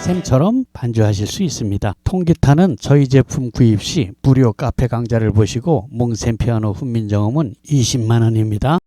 샘처럼 반주하실 수 있습니다. 통기타는 저희 제품 구입 시 무료 카페 강좌를 보시고 몽쌤 피아노 훈민정음은 20만 원입니다.